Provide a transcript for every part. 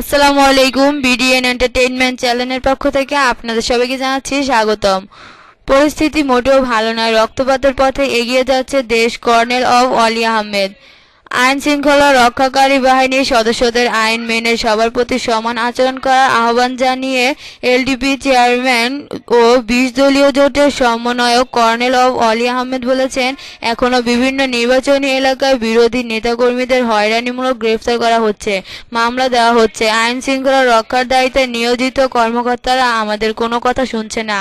আসসালামু আলাইকুম BDN entertainment চ্যানেলের পক্ষ থেকে আপনাদের সবাইকে জানাচ্ছি স্বাগতম। পরিস্থিতি মোটেও ভালো নয়, রক্তপাতের পথে এগিয়ে যাচ্ছে দেশ কর্নেল অফ অলি আহমেদ। আইন শৃঙ্খলা রক্ষাকারী বাহিনীর সদস্যদের আইন মেনে সবার প্রতি সমান আচরণ করার আহ্বান জানিয়ে এলডিপি চেয়ারম্যান ও বিশ দলীয় জোটের সমন্বয়ক কর্নেল অব অলি আহমেদ বলেছেন, এখনও বিভিন্ন নির্বাচনী এলাকায় বিরোধী নেতাকর্মীদের হয়রানিমূলক গ্রেফতার করা হচ্ছে, মামলা দেওয়া হচ্ছে। আইন শৃঙ্খলা রক্ষার দায়িত্বে নিয়োজিত কর্মকর্তারা আমাদের কোনো কথা শুনছে না।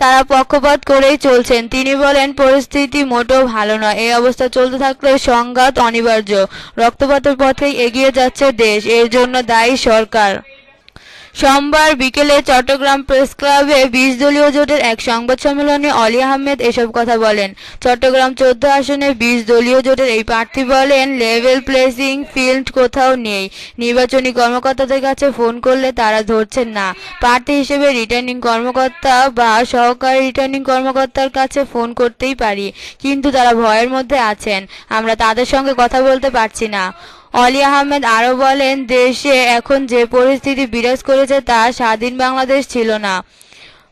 তারা পক্ষপাত করেই চলছেন। তিনি বলেন, পরিস্থিতি মোটেও ভালো নয়। এই অবস্থা চলতে থাকলে সংঘাত অনিবার্য। রক্তপাতের পথেই এগিয়ে যাচ্ছে দেশ। এর জন্য দায়ী সরকার। সোমবার বিকেলে চট্টগ্রাম প্রেস ক্লাবে বিশ দলীয় জোটের এক সংবাদ সম্মেলনে অলি আহমেদ এসব কথা বলেন। চট্টগ্রাম চোদ্দ আসনে বিশ দলীয় জোটের এই প্রার্থী বলেন, লেভেল প্লেসিং ফিল্ড কোথাও নেই। নির্বাচনী কর্মকর্তাদের কাছে ফোন করলে তারা ধরছেন না। প্রার্থী হিসেবে রিটার্নিং কর্মকর্তা বা সহকারী রিটার্নিং কর্মকর্তার কাছে ফোন করতেই পারি, কিন্তু তারা ভয়ের মধ্যে আছেন। আমরা তাদের সঙ্গে কথা বলতে পারছি না। অলি আহমেদ আরও বলেন, দেশে এখন যে পরিস্থিতি বিরাজ করেছে তা স্বাধীন বাংলাদেশ ছিল না।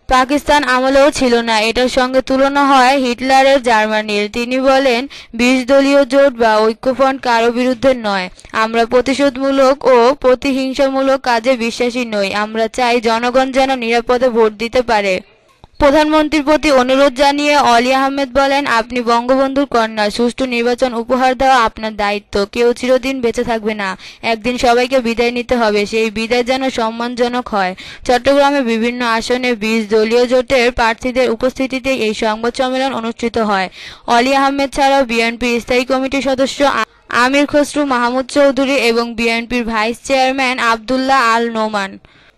পাকিস্তান আমলেও ছিল না। এটার সঙ্গে তুলনা হয় হিটলারের জার্মানির। তিনি বলেন, বিশ দলীয় জোট বা ঐক্যফ্রন্ট কারও বিরুদ্ধে নয়। আমরা প্রতিশোধমূলক ও প্রতিহিংসামূলক কাজে বিশ্বাসী নই। আমরা চাই জনগণ যেন নিরাপদে ভোট দিতে পারে। প্রধানমন্ত্রীর প্রতি অনুরোধ জানিয়ে অলি আহমেদ বলেন, আপনি বঙ্গবন্ধুর কন্যা, সুষ্ঠু নির্বাচন উপহার দেওয়া আপনার দায়িত্ব। কেউ চিরদিন বেঁচে থাকবে না। একদিন সবাইকে বিদায় নিতে হবে। সেই বিদায় যেন সম্মানজনক হয়। চট্টগ্রামে বিভিন্ন আসনে বিশ দলীয় জোটের প্রার্থীদের উপস্থিতিতে এই সংবাদ সম্মেলন অনুষ্ঠিত হয়। অলি আহমেদ ছাড়াও বিএনপির স্থায়ী কমিটির সদস্য আমির খসরু, মাহমুদ চৌধুরী এবং বিএনপির ভাইস চেয়ারম্যান আবদুল্লাহ আল নোমান।